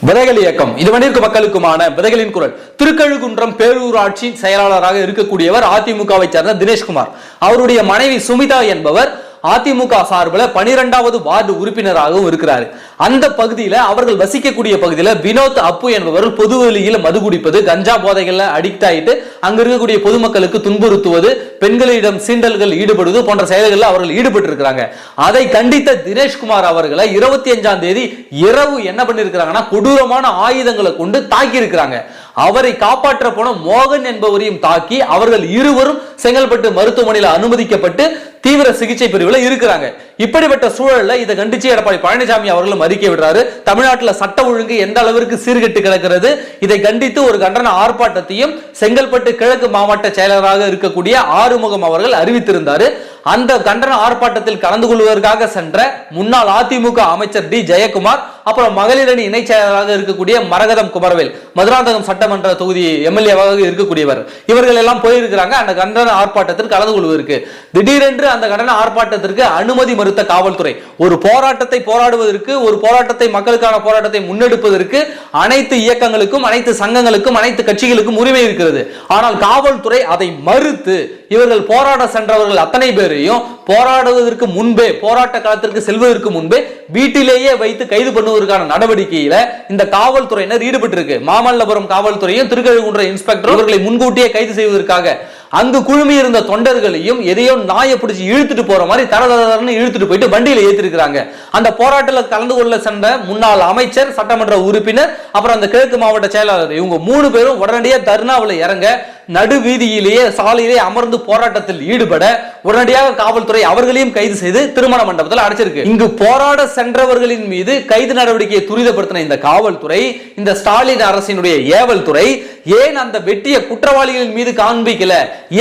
விதைகள் இயக்கம். இது வண்டிற்கு மக்களுக்குமான விதைகளின் குரல். திருக்கழுகுன்றம் பேரூராட்சி செயலாளராக இருக்கக்கூடியவர் அதிமுகவை சேர்ந்த தினேஷ்குமார். அவருடைய மனைவி சுமிதா என்பவர் அதிமுக சார்பில் பனிரெண்டாவது வார்டு உறுப்பினராகவும் இருக்கிறார். அந்த பகுதியில அவர்கள் வசிக்கக்கூடிய பகுதியில வினோத் அப்பு என்பவர் பொது வெளியில் மது குடிப்பது கஞ்சா போதைகள்ல அடிக்ட் ஆயிட்டு அங்க இருக்கக்கூடிய பொதுமக்களுக்கு துன்புறுத்துவது பெண்களிடம் சீண்டல்கள் ஈடுபடுவது போன்ற செயல்களில் அவர்கள் ஈடுபட்டு இருக்கிறாங்க அதை கண்டித்த தினேஷ்குமார் அவர்களை இருபத்தி அஞ்சாம் தேதி இரவு என்ன பண்ணிருக்கிறாங்கன்னா கொடூரமான ஆயுதங்களை கொண்டு தாக்கி இருக்கிறாங்க அவரை காப்பாற்ற போன மோகன் என்பவரையும் தாக்கி அவர்கள் இருவரும் செங்கல்பட்டு மருத்துவமனையில் அனுமதிக்கப்பட்டு தீவிர சிகிச்சை பிரிவில் இருக்கிறாங்க. இப்படிப்பட்ட சூழல்ல இதை கண்டிச்சு எடப்பாடி பழனிசாமி அவர்களும் அறிக்கை விடுறாரு. தமிழ்நாட்டுல சட்ட ஒழுங்கு எந்த அளவிற்கு சீர்கெட்டு கிடக்கிறது? இதை கண்டித்து ஒரு கண்டன ஆர்ப்பாட்டத்தையும் செங்கல்பட்டு கிழக்கு மாவட்ட செயலராக இருக்கக்கூடிய ஆறுமுகம் அவர்கள் அறிவித்திருந்தாரு. அந்த கண்டன ஆர்ப்பாட்டத்தில் கலந்து கொள்வதற்காக சென்ற முன்னாள் அதிமுக அமைச்சர் டி. ஜெயக்குமார் அப்புறம் மகளிர் அணி இணைச் செயலாளராக இருக்கக்கூடிய மரகதம் குமரவேல் மதுராந்தகம் சட்டமன்ற தொகுதி எம்எல்ஏவாக இருக்கக்கூடியவர். இவர்கள் எல்லாம் போயிருக்கிறாங்க. அந்த கண்டன ஆர்ப்பாட்டத்தில் கலந்து கொள்வதற்கு. திடீரென்று அந்த கண்டன ஆர்ப்பாட்டத்திற்கு அனுமதி மறுத்த காவல்துறை. ஒரு போராட்டத்தை போராடுவதற்கு ஒரு போராட்டத்தை மக்களுக்கான போராட்டத்தை முன்னெடுப்பதற்கு அனைத்து இயக்கங்களுக்கும் அனைத்து சங்கங்களுக்கும் அனைத்து கட்சிகளுக்கும் உரிமை இருக்கிறது. ஆனால் காவல்துறை அதை மறுத்து இவர்கள் போராட சென்றவர்கள் அத்தனை பேர். பேரையும் போராடுவதற்கு முன்பே போராட்ட காலத்திற்கு செல்வதற்கு முன்பே வீட்டிலேயே வைத்து கைது பண்ணுவதற்கான நடவடிக்கையில இந்த காவல்துறையினர் ஈடுபட்டு இருக்கு மாமல்லபுரம் காவல்துறையும் திருக்கழுகுன்ற இன்ஸ்பெக்டர் இவர்களை முன்கூட்டியே கைது செய்வதற்காக அங்கு குழுமி இருந்த தொண்டர்களையும் எதையோ நாயை பிடிச்சி இழுத்துட்டு போற மாதிரி தரதரன்னு இழுத்துட்டு போயிட்டு வண்டியில ஏத்திருக்கிறாங்க. அந்த போராட்டத்தில் கலந்து கொள்ள சென்ற முன்னாள் அமைச்சர் சட்டமன்ற உறுப்பினர் அப்புறம் அந்த கிழக்கு மாவட்ட செயலாளர் இவங்க மூணு பேரும் உடனடியாக தர்ணாவில் இறங்க நடு வீதியிலேயே சாலையிலே அமர்ந்து போராட்டத்தில் ஈடுபட உடனடியாக காவல்துறை அவர்களையும் கைது செய்து திருமண மண்டபத்தில் அடைச்சிருக்கு. இங்கு போராட சென்றவர்களின் மீது கைது நடவடிக்கையை துரிதப்படுத்தின இந்த காவல்துறை இந்த ஸ்டாலின் அரசினுடைய ஏவல் துறை ஏன் அந்த வெட்டிய குற்றவாளிகளின் மீது காண்பிக்கல?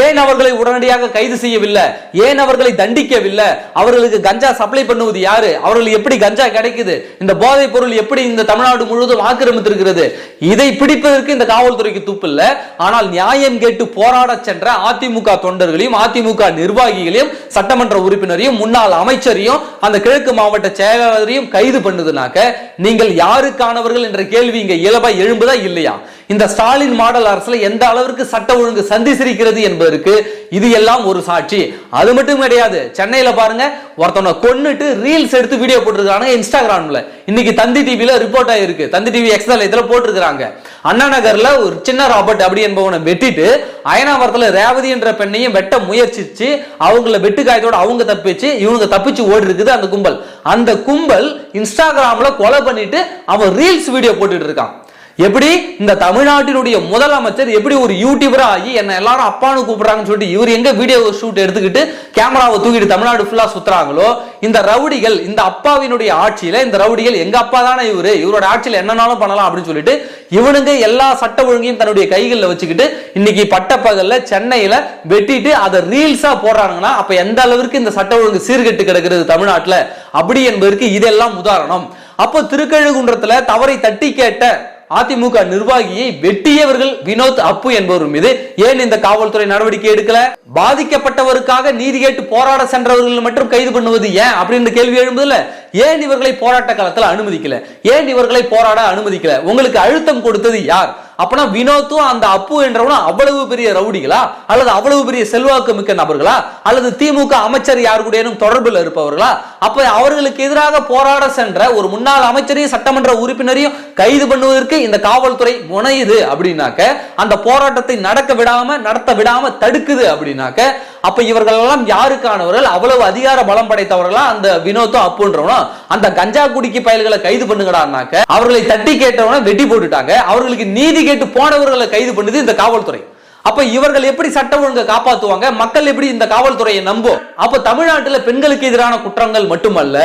ஏன் அவர்களை உடனடியாக கைது செய்யவில்லை? ஏன் அவர்களை தண்டிக்கவில்லை? அவர்களுக்கு கஞ்சா சப்ளை பண்ணுவது யாரு? அவர்களுக்கு எப்படி கஞ்சா கிடைக்குது? இந்த போதைப் பொருள் எப்படி இந்த தமிழ்நாடு முழுவதும் ஆக்கிரமித்திருக்கிறது? இதை பிடிப்பதற்கு இந்த காவல்துறைக்கு துப்பில்லை. ஆனால் நியாயம் கேட்டு போராட சென்ற அதிமுக தொண்டர்களையும் அதிமுக நிர்வாகிகளையும் சட்டமன்ற உறுப்பினரையும் முன்னாள் அமைச்சரையும் அந்த கிழக்கு மாவட்ட செயலாளரையும் கைது பண்ணுதுனாக்க நீங்கள் யாருக்கானவர்கள் என்ற கேள்வி இங்க இயல்பா எழும்புதா இல்லையா? இந்த ஸ்டாலின் மாடல் அரசுல எந்த அளவிற்கு சட்ட ஒழுங்கு சந்திசிருக்கிறது என்பதற்கு இது எல்லாம் ஒரு சாட்சி. அது மட்டும் கிடையாது. சென்னையில பாருங்க ஒருத்தவனை கொன்னுட்டு ரீல்ஸ் எடுத்து வீடியோ போட்டிருக்காங்க இன்ஸ்டாகிராம்ல. இன்னைக்கு தந்தி டிவில ரிப்போர்ட் ஆயிருக்கு. தந்தி டிவி எக்ஸ்எல் இதுல போட்டிருக்காங்க அண்ணா நகர்ல ஒரு சின்ன ராபர்ட் அப்படி என்பவனை வெட்டிட்டு அயனாவரத்துல ரேவதி என்ற பெண்ணையும் வெட்ட முயற்சிச்சு அவங்கள வெட்டு காயத்தோட அவங்க தப்பிச்சு இவங்க தப்பிச்சு ஓடி இருக்குது அந்த கும்பல். அந்த கும்பல் இன்ஸ்டாகிராம்ல கொலை பண்ணிட்டு அவன் ரீல்ஸ் வீடியோ போட்டுட்டு இருக்கான். எப்படி? இந்த தமிழ்நாட்டினுடைய முதலமைச்சர் எப்படி ஒரு யூடியூபரா ஆகி என்ன எல்லாரும் அப்பான்னு கூப்பிடுறாங்கன்னு சொல்லிட்டு இவர் எங்க வீடியோ ஷூட் எடுத்துக்கிட்டு கேமராவை தூக்கிட்டு தமிழ்நாடு ஃபுல்லா சுத்துறாங்களோ இந்த ரவுடிகள் இந்த அப்பாவினுடைய ஆட்சியில இந்த ரவுடிகள் எங்க அப்பா தானே இவரு இவரோட ஆட்சியில என்னன்னாலும் பண்ணலாம் அப்படின்னு சொல்லிட்டு இவனுங்க எல்லா சட்ட ஒழுங்கையும் தன்னுடைய கைகளில் வச்சுக்கிட்டு இன்னைக்கு பட்டப்பகல்ல சென்னையில வெட்டிட்டு அதை ரீல்ஸா போடுறாங்கன்னா அப்ப எந்த அளவிற்கு இந்த சட்ட ஒழுங்கு சீர்கெட்டு கிடக்கிறது தமிழ்நாட்டுல? அப்படி என்பதற்கு இதெல்லாம் உதாரணம். அப்போ திருக்கழுகுன்றத்துல தவறை தட்டி கேட்ட அதிமுக நிர்வாகியை வெட்டியவர்கள் வினோத் அப்பு என்பவர் மீது ஏன் இந்த காவல்துறை நடவடிக்கை எடுக்கல? பாதிக்கப்பட்டவருக்காக நீதி கேட்டு போராட சென்றவர்கள் மட்டும் கைது பண்ணுவது ஏன் அப்படின்னு கேள்வி எழும்புதுல? ஏன் இவர்களை போராட்ட காலத்தில் அனுமதிக்கல? ஏன் இவர்களை போராட அனுமதிக்கல? உங்களுக்கு அழுத்தம் கொடுத்தது யார்? அப்பனா வினோத்தும் அந்த அப்பு என்றவனும் அவ்வளவு பெரிய ரவுடிகளா? அல்லது அவ்வளவு பெரிய செல்வாக்கு மிக்க நபர்களா? அல்லது திமுக அமைச்சர் யார் கூடயும் தொடர்பில் இருப்பவர்களா? அப்ப அவர்களுக்கு எதிராக போராட சென்ற ஒரு முன்னாள் அமைச்சரையும் சட்டமன்ற உறுப்பினரையும் கைது பண்ணுவதற்கு இந்த காவல்துறை முனையுது அப்படின்னாக்க அந்த போராட்டத்தை நடக்க விடாம நடத்த விடாம தடுக்குது அப்படின்னா அப்படின்னாக்க அப்ப இவர்கள் எல்லாம் யாருக்கானவர்கள்? அவ்வளவு அதிகார பலம் படைத்தவர்களா? அந்த வினோத்தும் அப்புன்றவனும் அந்த கஞ்சா குடிக்கு பயல்களை கைது பண்ணுங்கடான்னாக்க அவர்களை தட்டி கேட்டவன வெட்டி போட்டுட்டாங்க. அவர்களுக்கு நீதி கேட்டு போனவர்களை கைது பண்ணுது இந்த காவல்துறை. அப்ப இவர்கள் எப்படி சட்ட ஒழுங்கை காப்பாத்துவாங்க? மக்கள் எப்படி இந்த காவல்துறையை நம்பும்? அப்ப தமிழ்நாட்டுல பெண்களுக்கு எதிரான குற்றங்கள் மட்டுமல்ல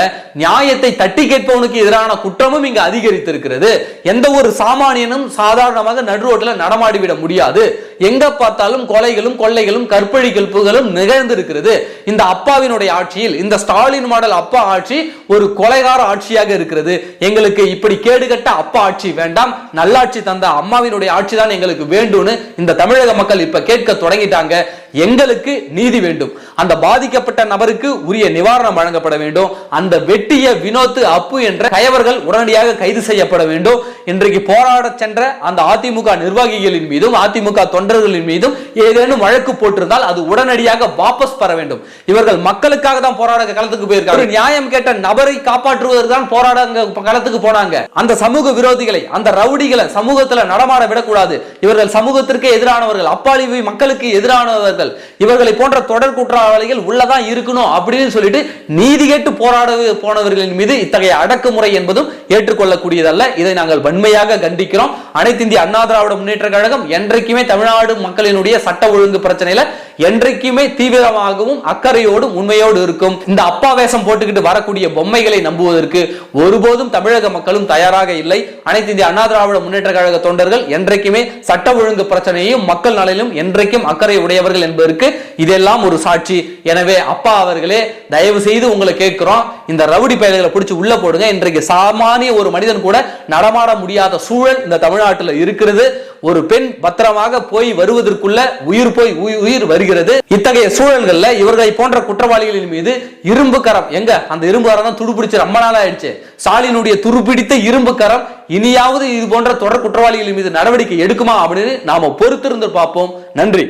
நியாயத்தை தட்டி கேட்பவனுக்கு எதிரான குற்றமும் இங்கு அதிகரித்திருக்கிறது. எந்த ஒரு சாமானியனும் சாதாரணமாக நடு ரோட்ல நடமாடிவிட முடியாது. எங்க பார்த்தாலும் கொலைகளும் கொள்ளைகளும் கற்பழிக்கல்புகளும் நிகழ்ந்திருக்கிறது. இந்த அப்பாவினுடைய ஆட்சியில் இந்த ஸ்டாலின் மாடல் அப்பா ஆட்சி ஒரு கொலைகார ஆட்சியாக இருக்கிறது. எங்களுக்கு இப்படி கேடுகட்ட அப்பா ஆட்சி வேண்டாம். நல்லாட்சி தந்த அம்மாவினுடைய ஆட்சி தான் எங்களுக்கு வேண்டும்னு இந்த தமிழக மக்கள் இப்ப கேட்க தொடங்கிட்டாங்க. எங்களுக்கு நீதி வேண்டும். அந்த பாதிக்கப்பட்ட நபருக்கு உரிய நிவாரணம் வழங்கப்பட வேண்டும். அந்த வெட்டிய வினோத் அப்பு என்ற கயவர்கள் உடனடியாக கைது செய்யப்பட வேண்டும். இன்றைக்கு போராட சென்ற அந்த அதிமுக நிர்வாகிகளின் மீதும் அதிமுக தொண்டர்களின் மீதும் ஏதேனும் வழக்கு போட்டிருந்தால் அது உடனடியாக வாபஸ் பெற வேண்டும். இவர்கள் மக்களுக்காக தான் போராட களத்துக்கு போயிருக்காங்க. நியாயம் கேட்ட நபரை காப்பாற்றுவதற்கு தான் போராட களத்துக்கு போனாங்க. அந்த சமூக விரோதிகளை அந்த ரவுடிகளை சமூகத்தில் நடமாட விடக்கூடாது. இவர்கள் சமூகத்திற்கு எதிரானவர்கள். அப்பாவி மக்களுக்கு எதிரானவர்கள். இவர்களை போன்ற தொடர் குற்றவாளிகள் உள்ளதான் இருக்கணும் அப்படின்னு சொல்லிட்டு நீதி கேட்டு போராட போனவர்களின் மீது இத்தகைய அடக்குமுறை என்பதும் ஏற்றுக்கொள்ளக்கூடியதல்ல. இதை நாங்கள் வன்மையாக கண்டிக்கிறோம். அனைத்து இந்திய அண்ணா திராவிட முன்னேற்ற கழகம் என்றைக்குமே தமிழ்நாடு மக்களினுடைய சட்ட ஒழுங்கு பிரச்சனையில என்றைக்குமே தீவிரமாகவும் அக்கறையோடும் உண்மையோடு இருக்கும். இந்த அப்பா வேஷம் போட்டுக்கிட்டு வரக்கூடிய பொம்மைகளை நம்புவதற்கு ஒருபோதும் தமிழக மக்களும் தயாராக இல்லை. அனைத்து இந்திய அண்ணா திராவிட முன்னேற்ற கழக தொண்டர்கள் என்றைக்குமே சட்ட ஒழுங்கு பிரச்சனையையும் மக்கள் நல நலனிலும் என்றைக்கும் அக்கறை உடையவர்கள் என்பதற்கு இதெல்லாம் ஒரு சாட்சி. எனவே அப்பா அவர்களே தயவு செய்து உங்களை கேட்கிறோம். இந்த ரவுடி பயல்களை பிடிச்சி உள்ள போடுங்க. இன்றைக்கு சாமானிய ஒரு மனிதன் கூட நடமாட முடியாத சூழல் இந்த தமிழ்நாட்டில் இருக்கிறது. ஒரு பெண் பத்திரமாக போய் வருவதற்குள்ள உயிர் போய் உயிர் வருகிறது. இத்தகைய சூழல்கள்ல இவர்களை போன்ற குற்றவாளிகளின் மீது இரும்பு கரம் எங்க? அந்த இரும்பு கரம் தான் துடுபிடிச்சு ரொம்ப நாள் ஆயிடுச்சு ஸ்டாலினுடைய துருப்பிடித்த இரும்பு கரம் இனியாவது இது போன்ற தொடர் குற்றவாளிகளின் மீது நடவடிக்கை எடுக்குமா அப்படின்னு நாம பொறுத்திருந்து பார்ப்போம். நன்றி.